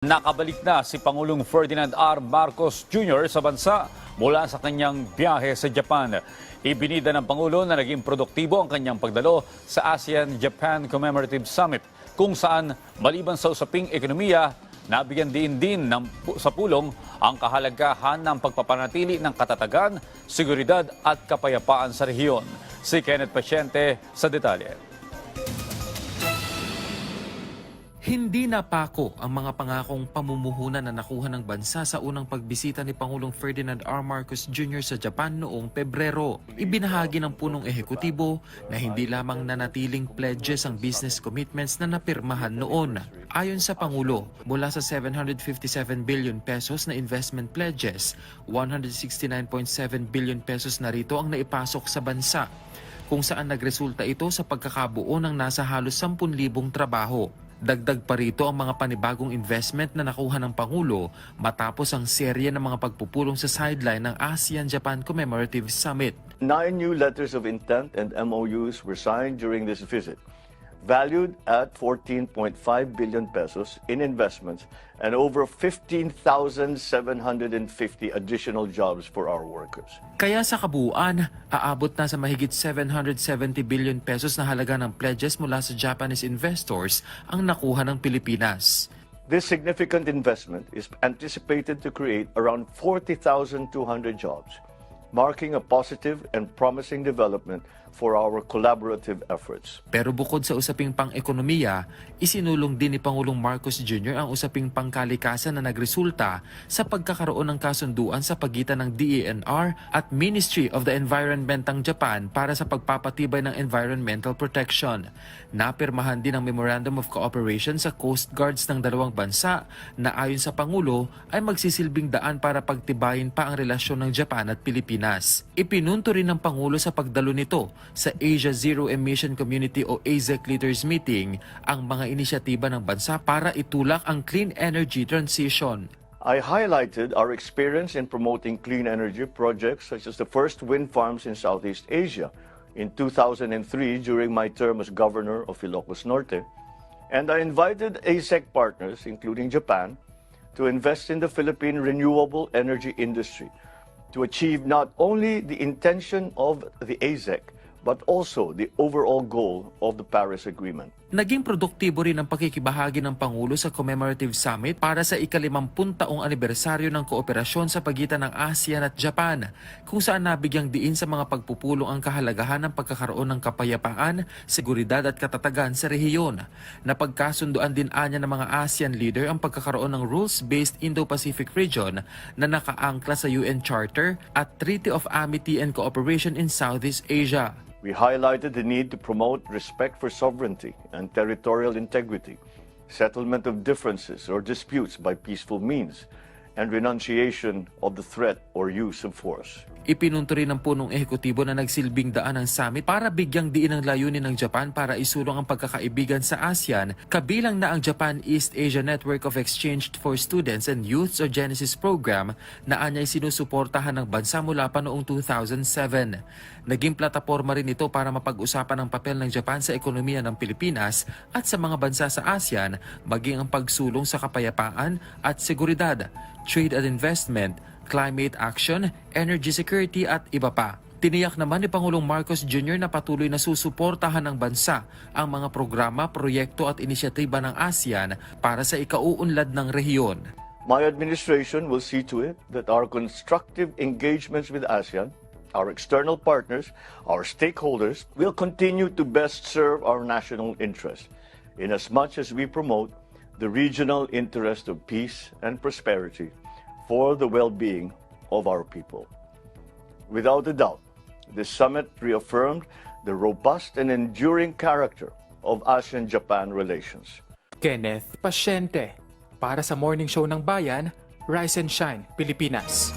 Nakabalik na si Pangulong Ferdinand R. Marcos Jr. sa bansa mula sa kanyang biyahe sa Japan. Ibinida ng Pangulo na naging produktibo ang kanyang pagdalo sa ASEAN-Japan Commemorative Summit kung saan maliban sa usaping ekonomiya, nabigyan din din ng, sa pulong ang kahalagahan ng pagpapanatili ng katatagan, seguridad at kapayapaan sa rehiyon. Si Kenneth Pasyente sa detalye. Hindi napako ang mga pangakong pamumuhunan na nakuha ng bansa sa unang pagbisita ni Pangulong Ferdinand R. Marcos Jr. sa Japan noong Pebrero. Ibinahagi ng punong ehekutibo na hindi lamang nanatiling pledges ang business commitments na napirmahan noon. Ayon sa Pangulo, mula sa 757 billion pesos na investment pledges, 169.7 billion pesos na rito ang naipasok sa bansa kung saan nagresulta ito sa pagkakabuo ng nasa halos 10,000 trabaho. Dagdag pa rito ang mga panibagong investment na nakuha ng Pangulo matapos ang serye ng mga pagpupulong sa sideline ng ASEAN-Japan Commemorative Summit. Nine new letters of intent and MOUs were signed during this visit, valued at 14.5 billion pesos in investments and over 15,750 additional jobs for our workers. Kaya sa kabuuan, aabot na sa mahigit 770 billion pesos na halaga ng pledges mula sa Japanese investors ang nakuha ng Pilipinas. This significant investment is anticipated to create around 40,200 jobs, marking a positive and promising development for our collaborative efforts. Pero bukod sa usaping pang-ekonomiya, isinulong din ni Pangulong Marcos Jr. ang usaping pangkalikasan na nagresulta sa pagkakaroon ng kasunduan sa pagitan ng DENR at Ministry of the Environment ng Japan para sa pagpapatibay ng environmental protection. Napirmahan din ang Memorandum of Cooperation sa Coast Guards ng dalawang bansa na ayon sa Pangulo ay magsisilbing daan para pagtibayin pa ang relasyon ng Japan at Pilipinas. Ipinunto rin ng Pangulo sa pagdalo nito sa Asia Zero Emission Community o AZEC Leaders Meeting ang mga inisyatiba ng bansa para itulak ang clean energy transition. I highlighted our experience in promoting clean energy projects such as the first wind farms in Southeast Asia in 2003 during my term as governor of Ilocos Norte. And I invited ASEC partners, including Japan, to invest in the Philippine renewable energy industry to achieve not only the intention of the ASEC, but also the overall goal of the Paris Agreement. Naging produktibo rin ang pakikibahagi ng Pangulo sa Commemorative Summit para sa ikalimampun taong anibersaryo ng kooperasyon sa pagitan ng ASEAN at Japan, kung saan nabigyang diin sa mga pagpupulong ang kahalagahan ng pagkakaroon ng kapayapaan, seguridad at katatagan sa rehiyon. Napagkasunduan din anya ng mga ASEAN leader ang pagkakaroon ng rules-based Indo-Pacific region na nakaangkla sa UN Charter at Treaty of Amity and Cooperation in Southeast Asia. We highlighted the need to promote respect for sovereignty and territorial integrity, settlement of differences or disputes by peaceful means, and renunciation of the threat or use of force. Ipinunto rin ng punong ehekutibo na nagsilbing daan ng summit para bigyang diin ang layunin ng Japan para isulong ang pagkakaibigan sa ASEAN, kabilang na ang Japan East Asia Network of Exchange for Students and Youths o Genesis Program na anyay sinusuportahan ng bansa mula pa noong 2007. Naging plataforma rin ito para mapag-usapan ang papel ng Japan sa ekonomiya ng Pilipinas at sa mga bansa sa ASEAN, maging ang pagsulong sa kapayapaan at seguridad, trade and investment, climate action, energy security at iba pa. Tiniyak naman ni Pangulong Marcos Jr. na patuloy na susuportahan ng bansa ang mga programa, proyekto at inisyatiba ng ASEAN para sa ikauunlad ng rehiyon. My administration will see to it that our constructive engagements with ASEAN, our external partners, our stakeholders, will continue to best serve our national interest in as much as we promote the regional interest of peace and prosperity for the well-being of our people. Without a doubt, this summit reaffirmed the robust and enduring character of ASEAN-Japan relations. Kenneth Pasyente para sa Morning Show ng Bayan, Rise and Shine, Pilipinas.